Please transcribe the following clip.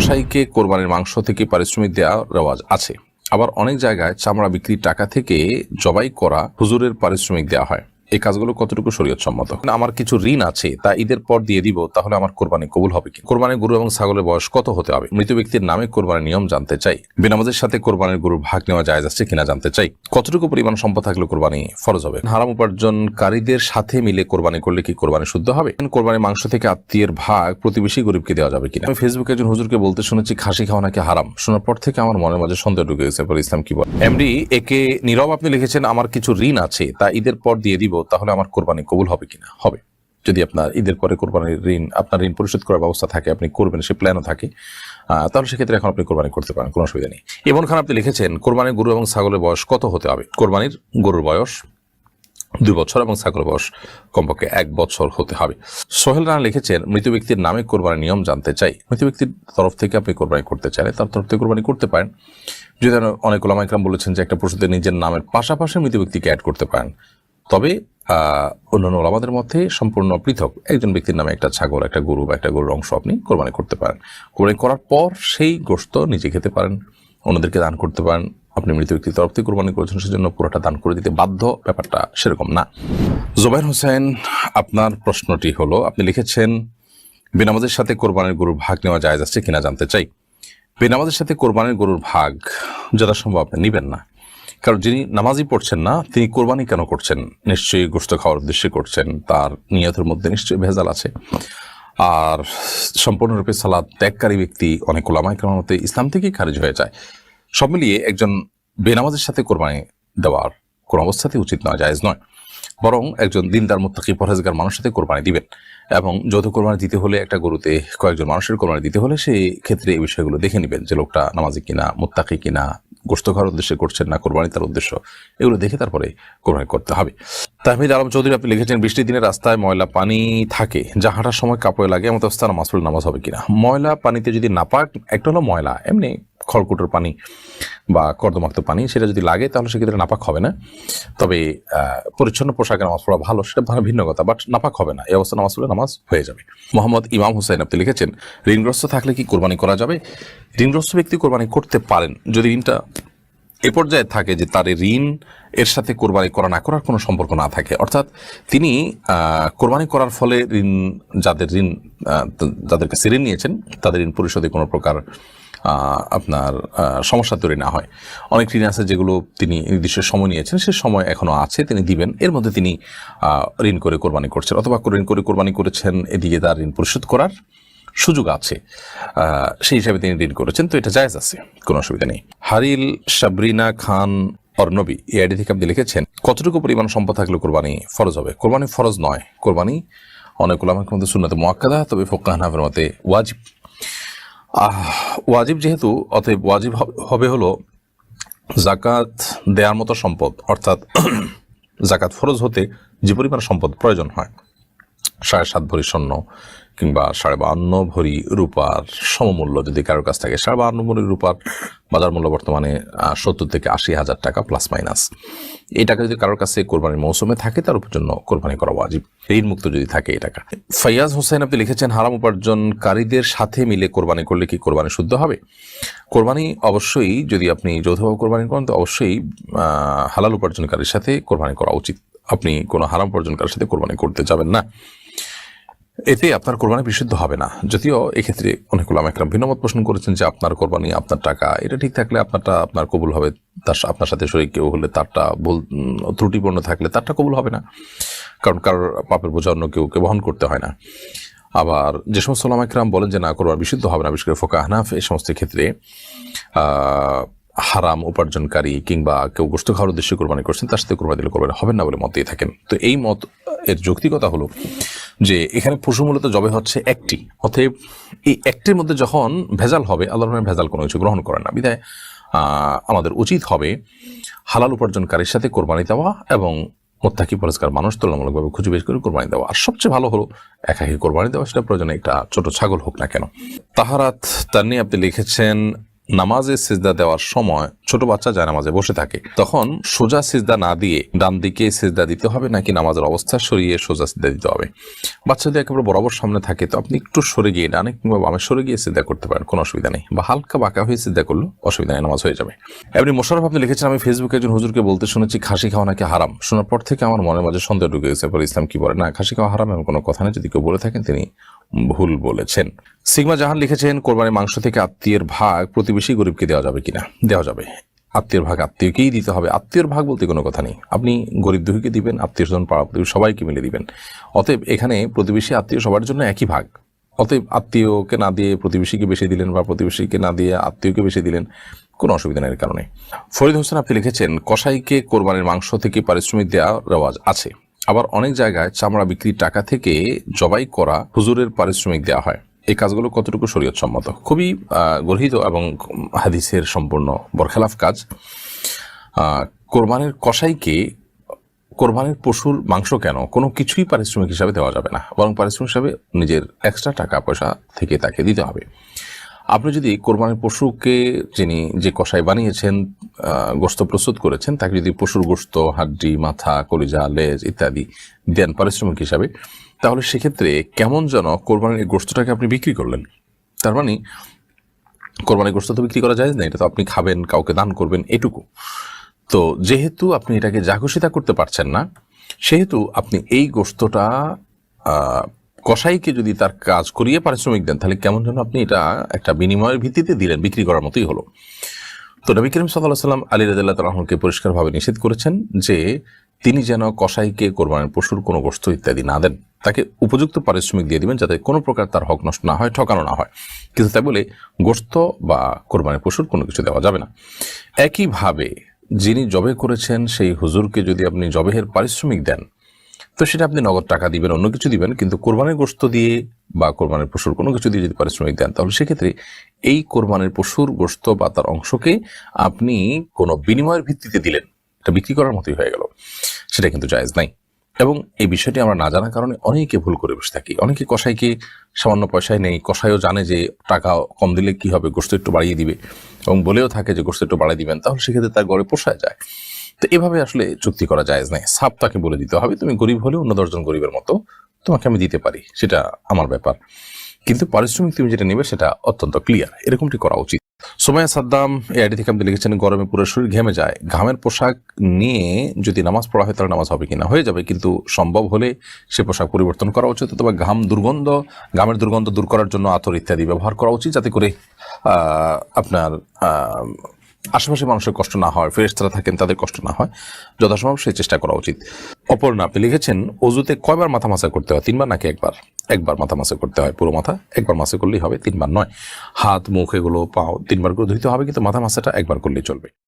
কসাইকে কোরবানির মাংস থেকে পারিশ্রমিক দেওয়া রেওয়াজ আছে। আবার অনেক জায়গায় চামড়া বিক্রির টাকা থেকে জবাই করা হুজুরের পারিশ্রমিক দেওয়া হয়। এই কাজগুলো কতটুকু শরীয়ত সম্মত আমার কিছু ঋণ আছে, তা ঈদের পর দিয়ে দিব, তাহলে আমার কোরবানি কবুল হবে কি? কোরবানির গরু এবং ছাগলের বয়স কত হতে হবে? মৃত ব্যক্তির নামে কোরবানির নিয়ম জানতে চাই। বেনামাজের সাথে কোরবানির গরুর ভাগ নেওয়া যায় যাচ্ছে কিনা জানতে চাই। কতটুকু পরিমাণ সম্পদ থাকলে কোরবানি ফরজ হবে? হারাম উপার্জনকারীদের সাথে মিলে কোরবানি করলে কি কোরবানি শুদ্ধ হবে? কোরবানির মাংস থেকে আত্মীয়ের ভাগ প্রতিবেশী গরিবকে দেওয়া যাবে কিনা? আমি ফেসবুকে একজন হুজুরকে বলতে শুনেছি, খাসি খাওয়া নাকি হারাম? শোনার পর থেকে আমার মনের মাঝে সন্দেহ ঢুকে গেছে ইসলাম কি বলে? এমডি একে নীরব আপনি লিখেছেন, আমার কিছু ঋণ আছে, তা ঈদের পর দিয়ে দিব। তাহলে আমার কোরবানি কবুল হবে কিনা? হবে। যদি আপনার ঈদের পরে কোরবানির ঋণ, আপনার ঋণ পরিশোধ করার ব্যবস্থা থাকে, আপনি করবেন, সে প্ল্যানও থাকে তাহলে সেক্ষেত্রে এখন আপনি কোরবানি করতে পারেন, কোনো অসুবিধা নেই। এমন খান, আপনি লিখেছেন, কোরবানির গরু এবং ছাগলের বয়স কত হতে হবে? কোরবানির গরুর বয়স দুই বছর এবং ছাগলের বয়স কমপক্ষে এক বছর হতে হবে। সোহেল রানা লিখেছেন, মৃত ব্যক্তির নামে কোরবানির নিয়ম জানতে চাই। মৃত ব্যক্তির তরফ থেকে আপনি কোরবানি করতে চাইলে তার তরফ থেকে কোরবানি করতে পারেন। যদি অনেক ওলামাইকরাম বলেছেন যে একটা পশুতে নিজের নামের পাশাপাশি মৃত ব্যক্তিকে অ্যাড করতে পারেন তবে অন্যান্য ওলামাদের মধ্যে সম্পূর্ণ পৃথক একজন ব্যক্তির নামে একটা ছাগল, একটা গরু বা একটা গরুর অংশ আপনি কোরবানি করতে পারেন। কোরবানি করার পর সেই গোশত নিজে খেতে পারেন, অন্যদেরকে দান করতে পারেন। আপনি মৃত ব্যক্তির তরফ থেকে কোরবানি করেছেন, সেজন্য পুরোটা দান করে দিতে বাধ্য, ব্যাপারটা সেরকম না। জোবাইর হোসেন, আপনার প্রশ্নটি হলো, আপনি লিখেছেন, বেনামাজের সাথে কোরবানির গরুর ভাগ নেওয়া যায় যাচ্ছে কিনা জানতে চাই। বেনামাজের সাথে কোরবানির গরুর ভাগ যথাসম্ভব আপনি নেবেন না। কারণ যিনি নামাজই পড়ছেন না, তিনি কোরবানি কেন করছেন? নিশ্চয়ই গোস্ত খাওয়ার উদ্দেশ্যে করছেন, তার নিয়তের মধ্যে নিশ্চয়ই ভেজাল আছে। আর সম্পূর্ণরূপে সালাদ ত্যাগকারী ব্যক্তি অনেক ওলামাই মতে ইসলাম থেকেই খারিজ হয়ে যায়। সব মিলিয়ে একজন বেনামাজের সাথে কোরবানি দেওয়ার কোনো অবস্থাতে উচিত নয়, জায়জ নয়। বরং একজন দিনদার, মুত্তাকি, পরহেজগার মানুষের সাথে কোরবানি দিবেন এবং যৌথ কোরবানি দিতে হলে একটা গরুতে কয়েকজন মানুষের কোরবানি দিতে হলে সেই ক্ষেত্রে এই বিষয়গুলো দেখে নেবেন যে লোকটা নামাজি কিনা, মুত্তাকি কিনা গোস্ত খাওয়ার উদ্দেশ্যে করছেন না কোরবানি তার উদ্দেশ্য, এগুলো দেখে তারপরে কোরবানি করতে হবে। তাহমিদ আলম চৌধুরী, আপনি লিখেছেন, বৃষ্টির দিনে রাস্তায় ময়লা পানি থাকে, যা হাঁটার সময় কাপড়ে লাগে, এমন অবস্থা নামাজ নামাজ হবে কিনা? ময়লা পানিতে যদি না পাক, একটা হলো ময়লা, এমনি খড়কুটোর পানি। বা কর্দমাক্ত পানি, সেটা যদি লাগে তাহলে সেক্ষেত্রে নাপাক হবে না। তবে পরিচ্ছন্ন পোশাকে নামাজ পড়া ভালো, সেটা ভালো, ভিন্ন কথা বাট নাপাক হবে না। এই অবস্থা নামাজ পড়লে নামাজ হয়ে যাবে। মোহাম্মদ ইমাম হুসাইন আপনি লিখেছেন, ঋণগ্রস্ত থাকলে কি কোরবানি করা যাবে? ঋণগ্রস্ত ব্যক্তি কোরবানি করতে পারেন, যদি ঋণটা এ পর্যায়ে থাকে যে তার ঋণ, এর সাথে কোরবানি করা না করার কোনো সম্পর্ক না থাকে। অর্থাৎ তিনি কোরবানি করার ফলে ঋণ, যাদের ঋণ যাদের কাছে ঋণ নিয়েছেন, তাদের ঋণ পরিশোধে কোনো প্রকার আপনার সমস্যা তৈরি না হয়। অনেক ঋণ আছে যেগুলো তিনি নির্দিষ্ট সময় নিয়েছেন, সে সময় এখনও আছে, তিনি দিবেন। এর মধ্যে তিনি ঋণ করে কোরবানি করছেন। অথবা ঋণ করে কোরবানি করেছেন, এদিকে তার ঋণ পরিশোধ করার সুযোগ আছে। সেই হিসাবে তিনি ঋণ করেছেন। তো এটা জায়জ আছে, কোনো অসুবিধা নেই। হারিল সাবরিনা খান অর্ণবী এই আইডি থেকে আপনি লিখেছেন, কতটুকু পরিমাণ সম্পদ থাকলে কোরবানি ফরজ হবে? কোরবানি ফরজ নয়। কোরবানি অনেক ওলামার মধ্যে সুন্নাতে মোয়াক্কাদা তবে ফোকাহানাফের মতে ওয়াজিব। ওয়াজিব যেহেতু, অতএব ওয়াজিব হবে- হলো জাকাত দেওয়ার মতো সম্পদ, অর্থাৎ জাকাত ফরজ হতে যে পরিমাণ সম্পদ প্রয়োজন হয়, সাড়ে সাত ভরি স্বর্ণ কিংবা সাড়ে বাহান্ন ভরি রূপার সমমূল্য যদি কারোর কাছ থাকে, সাড়ে বাহান্ন ভরি রূপার বাজার মূল্য বর্তমানে সত্তর থেকে আশি হাজার টাকা প্লাস মাইনাস এই টাকা যদি কারোর কাছে কোরবানির মৌসুমে থাকে, তার উপর জন্য কোরবানি করা ওয়াজিব। ঋণ মুক্ত যদি থাকে এই টাকা। ফয়াজ হোসেন, আপনি লিখেছেন, হারাম উপার্জনকারীদের সাথে মিলে কোরবানি করলে কি কোরবানি শুদ্ধ হবে? কোরবানি অবশ্যই, যদি আপনি যৌথভাবে কোরবানি করেন, তো অবশ্যই হালাল উপার্জনকারীর সাথে কোরবানি করা উচিত। আপনি কোনো হারাম উপার্জনকারীর সাথে কোরবানি করতে যাবেন না। এতে আপনার কোরবানি বিশুদ্ধ হবে না। যদিও এক্ষেত্রে অনেকগুলো আমি একটা ভিন্নমত প্রশ্ন করেছেন যে আপনার কোরবানি, আপনার টাকা, এটা ঠিক থাকলে আপনারটা আপনার কবুল হবে। তার আপনার সাথে শরীর কেউ হলে তারটা ভুল ত্রুটিপূর্ণ থাকলে তারটা কবুল হবে না। কারণ কারোর পাপের বোঝা অন্য কেউ বহন করতে হয় না। আবার যে সমস্ত ওলামাইকরাম বলেন যে না, কোরবানি বিশুদ্ধ হবে না, বিশেষ করে ফোকা হানাফ এই সমস্ত ক্ষেত্রে হারাম উপার্জনকারী কিংবা কেউ গোষ্ঠ খাওয়ার উদ্দেশ্যে কোরবানি করছেন, তার সাথে কোরবানি দিলে কোরবানি হবে না বলে মত দিয়ে থাকেন। তো এই মত, এর যৌক্তিকতা হলো যে এখানে পশু মূলত জবে হচ্ছে একটি। অতএব এই একটির মধ্যে যখন ভেজাল হবে আল্লাহ ভেজাল কোনো কিছু গ্রহণ করে না। বিধায় আমাদের উচিত হবে হালাল উপার্জনকারীর সাথে কোরবানি দেওয়া এবং মোত্তাকি পরিষ্কার মানুষ তুলনামূলকভাবে খুঁজে বের করে কোরবানি দেওয়া। আর সবচেয়ে ভালো হলো, একাকি কোরবানি দেওয়া, সেটা প্রয়োজনে একটা ছোট ছাগল হোক না কেন। তাহারাত তার নিয়ে আপনি লিখেছেন নামাজে সিজদা দেওয়ার সময় ছোট বাচ্চা যায় নামাজে বসে থাকে। তখন সোজা সিজদা না দিয়ে ডান দিকে সিজদা দিতে হবে নাকি নামাজের অবস্থা সরিয়ে সোজা সিজদা দিতে হবে? বাচ্চা যদি একেবারে বরাবর সামনে থাকে তো আপনি একটু সরে গিয়ে ডানে কিংবা বামে সরে গিয়ে সিদ্ধা করতে পারেন, কোনো অসুবিধা নেই। বা হালকা বাঁকা হয়ে সিদ্ধা করল অসুবিধা নেই, নামাজ হয়ে যাবে। এমনি মোশারফ আপনি লিখেছেন, আমি ফেসবুকে একজন হুজুরকে বলতে শুনেছি, খাসি খাওয়া নাকি হারাম? শোনার পর থেকে আমার মনের মাঝে সন্দেহ ঢুকে গেছে পরে ইসলাম কি বলে? না, খাসি খাওয়া হারাম এমন কোনো কথা নেই, যদি কেউ বলে থাকেন তিনি ভুল বলেছেন। সিগমা জাহান লিখেছেন, কোরবানির মাংস থেকে আত্মীয়ের ভাগ প্রতিবেশী গরিবকে দেওয়া যাবে কিনা? দেওয়া যাবে। আত্মীয়ের ভাগ আত্মীয়কেই দিতে হবে। আত্মীয়র ভাগ বলতে কোনো কথা নেই। আপনি গরিব দুঃখীকে দিবেন আত্মীয় স্বজন পাড়া প্রতিবেশী সবাইকে মিলে দিবেন। অতএব এখানে প্রতিবেশী, আত্মীয় সবার জন্য একই ভাগ। অতএব আত্মীয়কে না দিয়ে প্রতিবেশীকে বেশি দিলেন বা প্রতিবেশীকে না দিয়ে আত্মীয়কে বেশি দিলেন, কোনো অসুবিধা নেই কারণে। ফরিদ হোসেন আপনি লিখেছেন, কসাইকে কোরবানির মাংস থেকে পারিশ্রমিক দেওয়া রেওয়াজ আছে। আবার অনেক জায়গায় চামড়া বিক্রির টাকা থেকে জবাই করা হুজুরের পারিশ্রমিক দেওয়া হয়। এই কাজগুলো কতটুকু শরীয়ত সম্মত খুবই গর্হিত এবং হাদিসের সম্পূর্ণ বরখেলাফ কাজ। কোরবানির কসাইকে, কোরবানির পশুর মাংস কেন? কোনো কিছুই পারিশ্রমিক হিসাবে দেওয়া যাবে না। বরং পারিশ্রমিক হিসাবে নিজের এক্সট্রা টাকা পয়সা থেকে তাকে দিতে হবে। আপনি যদি কোরবানির পশুকে, যিনি যে কষাই বানিয়েছেন গোস্ত প্রস্তুত করেছেন, তাকে যদি পশুর গোস্ত হাড্ডি, মাথা, কলিজা, লেজ ইত্যাদি দেন পারিশ্রমিক হিসাবে, তাহলে সেক্ষেত্রে কেমন যেন কোরবানির গোস্তটাকে আপনি বিক্রি করলেন? তার মানে কোরবানির গোস্ত তো বিক্রি করা যায় না, এটা তো আপনি খাবেন, কাউকে দান করবেন, এটুকু। তো যেহেতু আপনি এটাকে জাঘোষিতা করতে পারছেন না, সেহেতু আপনি এই গোস্তটা কসাইকে যদি তার কাজ করিয়ে পারিশ্রমিক দেন, তাহলে কেমন যেন আপনি এটা একটা বিনিময়ের ভিত্তিতে দিলেন, বিক্রি করার মতোই হলো। তো নবী করিম সাল্লাহ সাল্লাম আলী রাজাল্লাহ তালাহকে পরিষ্কারভাবে নিষেধ করেছেন যে তিনি যেন কসাইকে কোরবানির পশুর কোনো গোস্ত ইত্যাদি না দেন। তাকে উপযুক্ত পারিশ্রমিক দিয়ে দিবেন যাতে কোনো প্রকার তার হক নষ্ট না হয়, ঠকানো না হয়। কিন্তু তাই বলে গোস্ত বা কোরবানির পশুর কোনো কিছু দেওয়া যাবে না। একইভাবে যিনি জবে করেছেন, সেই হুজুরকে যদি আপনি জবেহের পারিশ্রমিক দেন তো সেটা আপনি নগদ টাকা দিবেন, অন্য কিছু দিবেন, কিন্তু কোরবানের গোস্ত দিয়ে বা কোরবানের পশুর কোনো কিছু দিয়ে যদি পারিশ্রমিক দেন, তাহলে সেক্ষেত্রে এই কোরবানের পশুর গোস্ত বা তার অংশকে আপনি কোনো বিনিময়ের ভিত্তিতে দিলেন। এটা বিক্রি করার মতোই হয়ে গেল। সেটা কিন্তু জায়েজ নাই। এবং এই বিষয়টি আমরা না জানার কারণে অনেকে ভুল করে বসে থাকি। অনেকে কসাইকে সামান্য পয়সায় নেই, কসাইও জানে যে টাকা কম দিলে কি হবে গোস্ত একটু বাড়িয়ে দিবে এবং বলেও থাকে যে গোস্ত একটু বাড়িয়ে দিবেন, তাহলে সেক্ষেত্রে তার গড়ে পোষায় যায়। তো এভাবে আসলে চুক্তি করা যায় নাই সাপ তাকে বলে দিতে হবে, তুমি গরিব হলে অন্য দশজন গরিবের মতো তোমাকে আমি দিতে পারি, সেটা আমার ব্যাপার। কিন্তু পারিশ্রমিক তুমি যেটা নেবে সেটা অত্যন্ত ক্লিয়ার এরকমটি করা উচিত। সোমায়া সাদ্দাম এই আইডি থেকে আপনি লিখেছেন, গরমে পুরো শরীর ঘেমে যায়। ঘামের পোশাক নিয়ে যদি নামাজ পড়া হয় তাহলে নামাজ হবে কিনা? হয়ে যাবে, কিন্তু সম্ভব হলে সে পোশাক পরিবর্তন করা উচিত। অথবা ঘাম দুর্গন্ধ, ঘামের দুর্গন্ধ দূর করার জন্য আতর ইত্যাদি ব্যবহার করা উচিত, যাতে করে আপনার আশেপাশে মানুষের কষ্ট না হয় ফেরেস্তারা থাকেন, তাদের কষ্ট না হয়, যথাসম্ভব সেই চেষ্টা করা উচিত। অপর্ণা আপনি লিখেছেন, অজুতে কয়বার মাথা মাসা করতে হয়? তিনবার নাকি একবার? একবার মাথা মাসা করতে হয়, পুরো মাথা? একবার মাসে করলেই হবে, তিনবার নয়। হাত, মুখ, এগুলো, পাও, তিনবার করে ধুইতে হবে, কিন্তু মাথা মাসাটা একবার করলেই চলবে।